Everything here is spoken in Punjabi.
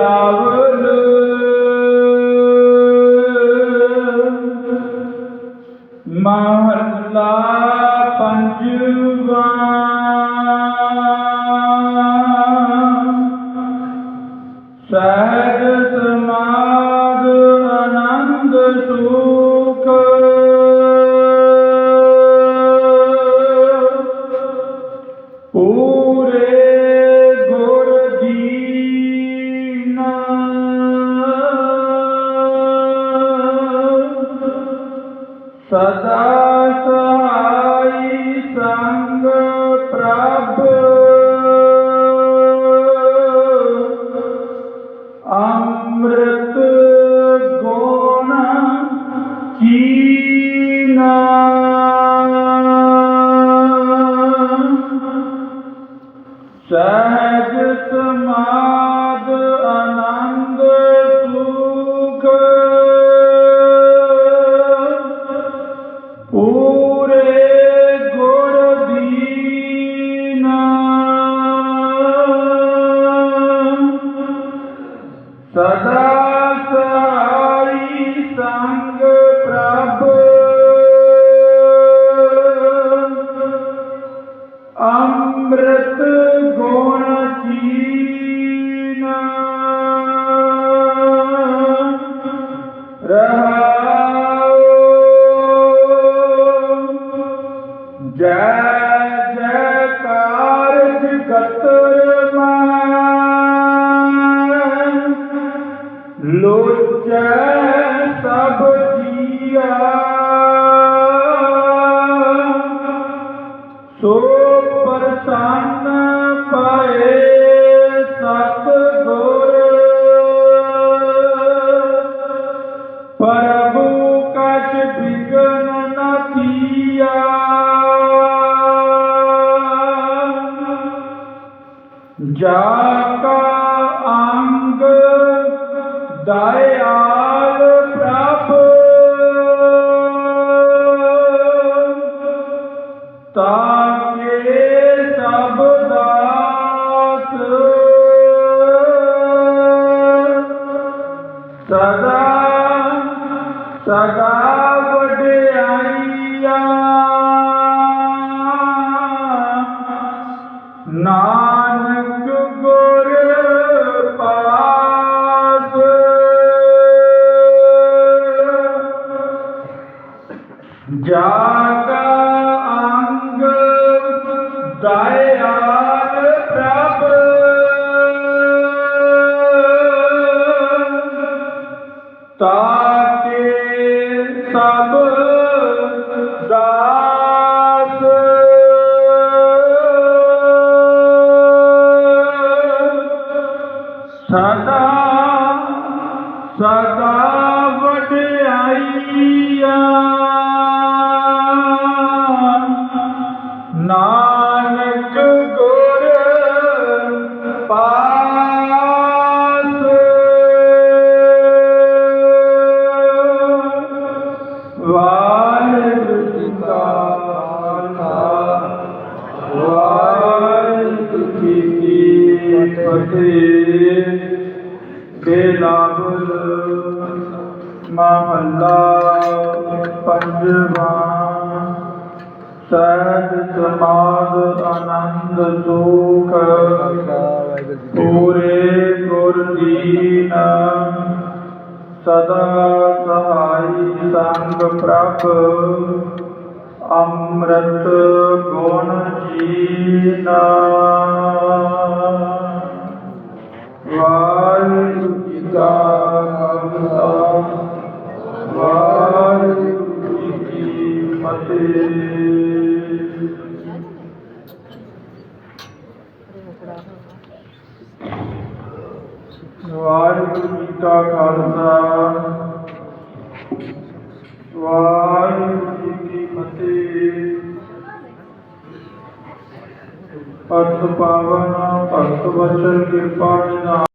ਬੇਲਾਵਲ ਮਹੱਲਾ ਪੰਜਵਾ। ਸਹਿਜ ਸਮਾ। ਸਦਾ ਸਹਾਈ ਸੰਗ ਪ੍ਰਭ। ਅੰਮ੍ਰਿਤ ਗੁਣ ਚੀਨਾ ਸਹਿਜ ਲੋਚੈ ਸਭ ਜੀਆ। ਸੋ ਪ੍ਰਸੰਨ ਪਾਏ ਸਤ ਗੁਰ। ਪ੍ਰਭੂ ਕਛ ਬਿਗਨ ਨ ਕੀਆ। ਜਾ ਕਾ ਦਇਆਲ ਪ੍ਰਭ ਤਾਕੇ ਸਭ ਦਾਸ ਸਦਾ ਸਦਾ ਵਡਿਆਈਆ ਨਾ ਜਾਗਾ ਅੰਗ ਦਇਆਲ ਪ੍ਰਭ। ਤਾਕੇ ਸਭ ਦਾਸ। ਸਦਾ ਸਦਾ ਵਡਿਆਈਆ। ਨਾਨਕ ਗੁਰ ਪਾਸ। ਵਾਹਿਗੁਰੂ ਜੀ ਕਾ ਖਾਲਸਾ ਵਾਹਿਗੁਰੂ ਜੀ ਕੀ ਫਤਿਹ। ਬੇਲਾਵਲ ਮਹੱਲਾ ਪੰਜਵਾ ਸਹਿਜ ਸਮਾਦ ਆਨੰਦ ਸੁਖ ਪੂਰੇ ਗੁਰ ਦੀਨ। ਸਦਾ ਸਹਾਈ ਸੰਗ ਪ੍ਰਭ ਅੰਮ੍ਰਿਤ ਗੁਣ ਜੀਨਾ। ਵਾਹਿਗੁਰੂ ਜੀ ਕਾ ਖਾਲਸਾ। ਵਾਹਿਗੁਰੂ ਜੀ ਕੀ ਫਤਿਹ। ਪਤ ਪਾਵਨ ਭਗਤ ਵਚਨ ਕਿਰਪਾ ਨਿਧਾਨ